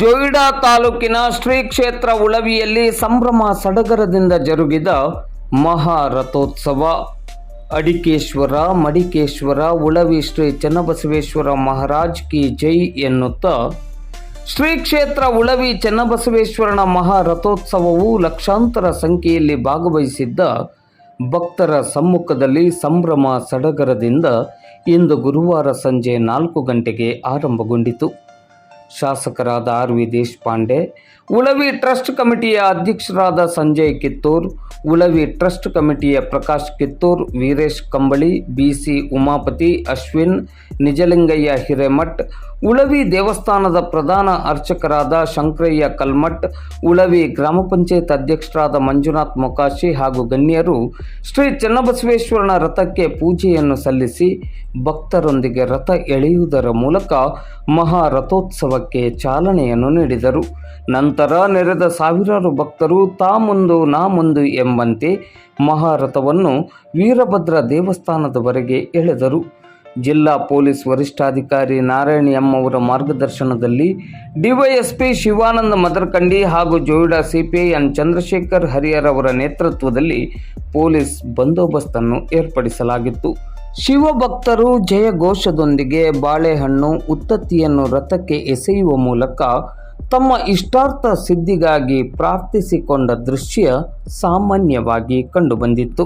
ಜೋಯಿಡಾ ತಾಲೂಕಿನ ಶ್ರೀ ಕ್ಷೇತ್ರ ಉಳವಿಯಲ್ಲಿ ಸಂಭ್ರಮ ಸಡಗರದಿಂದ ಜರುಗಿದ ಮಹಾರಥೋತ್ಸವ. ಅಡಿಕೇಶ್ವರ, ಮಡಿಕೇಶ್ವರ, ಉಳವಿ ಶ್ರೀ ಚನ್ನಬಸವೇಶ್ವರ ಮಹಾರಾಜ್ ಕಿ ಜೈ ಎನ್ನುತ್ತಾ ಶ್ರೀ ಕ್ಷೇತ್ರ ಉಳವಿ ಚನ್ನಬಸವೇಶ್ವರನ ಮಹಾರಥೋತ್ಸವವು ಲಕ್ಷಾಂತರ ಸಂಖ್ಯೆಯಲ್ಲಿ ಭಾಗವಹಿಸಿದ್ದ ಭಕ್ತರ ಸಮ್ಮುಖದಲ್ಲಿ ಸಂಭ್ರಮ ಸಡಗರದಿಂದ ಇಂದು ಗುರುವಾರ ಸಂಜೆ ನಾಲ್ಕು ಗಂಟೆಗೆ ಆರಂಭಗೊಂಡಿತು. ಶಾಸಕರಾದ R V Deshpande, Ulavi trust ಕಮಿಟಿಯ ಅಧ್ಯಕ್ಷರಾದ ಸಂಜಯ್ ಕಿತ್ತೂರ್, ಉಳವಿ ಟ್ರಸ್ಟ್ ಕಮಿಟಿಯ ಪ್ರಕಾಶ್ ಕಿತ್ತೂರ್, ವೀರೇಶ್ ಕಂಬಳಿ ಬಿಸಿ ಉಮಾಪತಿ, ಅಶ್ವಿನ್ ನಿಜಲಿಂಗಯ್ಯ ಹಿರೇಮಠ್, ಉಳವಿ ದೇವಸ್ಥಾನದ ಪ್ರಧಾನ ಅರ್ಚಕರಾದ ಶಂಕರಯ್ಯ ಕಲ್ಮಠ್, ಉಳವಿ ಗ್ರಾಮ ಪಂಚಾಯತ್ ಅಧ್ಯಕ್ಷರಾದ ಮಂಜುನಾಥ್ ಮೊಕಾಶಿ ಹಾಗೂ ಗಣ್ಯರು ಶ್ರೀ ಚನ್ನಬಸವೇಶ್ವರನ ರಥಕ್ಕೆ ಪೂಜೆಯನ್ನು ಸಲ್ಲಿಸಿ ಭಕ್ತರೊಂದಿಗೆ ರಥ ಎಳೆಯುವುದರ ಮೂಲಕ ಮಹಾರಥೋತ್ಸವಕ್ಕೆ ಚಾಲನೆಯನ್ನು ನೀಡಿದರು. ನಂತರ ನೆರೆದ ಸಾವಿರಾರು ಭಕ್ತರು ತಾ ಮುಂದು ನಾ ಮುಂದು ಎಂಬಂತೆ ಮಹಾರಥವನ್ನು ವೀರಭದ್ರ ದೇವಸ್ಥಾನದವರೆಗೆ ಎಳೆದರು. ಜಿಲ್ಲಾ ಪೊಲೀಸ್ ವರಿಷ್ಠಾಧಿಕಾರಿ ನಾರಾಯಣ ಎಂ ಅವರ ಮಾರ್ಗದರ್ಶನದಲ್ಲಿ ಡಿವೈಎಸ್ಪಿ ಶಿವಾನಂದ ಮದರ್ಕಂಡಿ ಹಾಗೂ ಜೋಯಿಡಾ ಸಿಪಿಐ ಚಂದ್ರಶೇಖರ್ ಹರಿಯರ್ ಅವರ ನೇತೃತ್ವದಲ್ಲಿ ಪೊಲೀಸ್ ಬಂದೋಬಸ್ತನ್ನು ಏರ್ಪಡಿಸಲಾಗಿತ್ತು. ಶಿವಭಕ್ತರು ಜಯಘೋಷದೊಂದಿಗೆ ಬಾಳೆಹಣ್ಣು ಉತ್ತತ್ತಿಯನ್ನು ರಥಕ್ಕೆ ಎಸೆಯುವ ಮೂಲಕ ತಮ್ಮ ಇಷ್ಟಾರ್ಥ ಸಿದ್ಧಿಗಾಗಿ ಪ್ರಾರ್ಥಿಸಿಕೊಂಡ ದೃಶ್ಯ ಸಾಮಾನ್ಯವಾಗಿ ಕಂಡುಬಂದಿತ್ತು.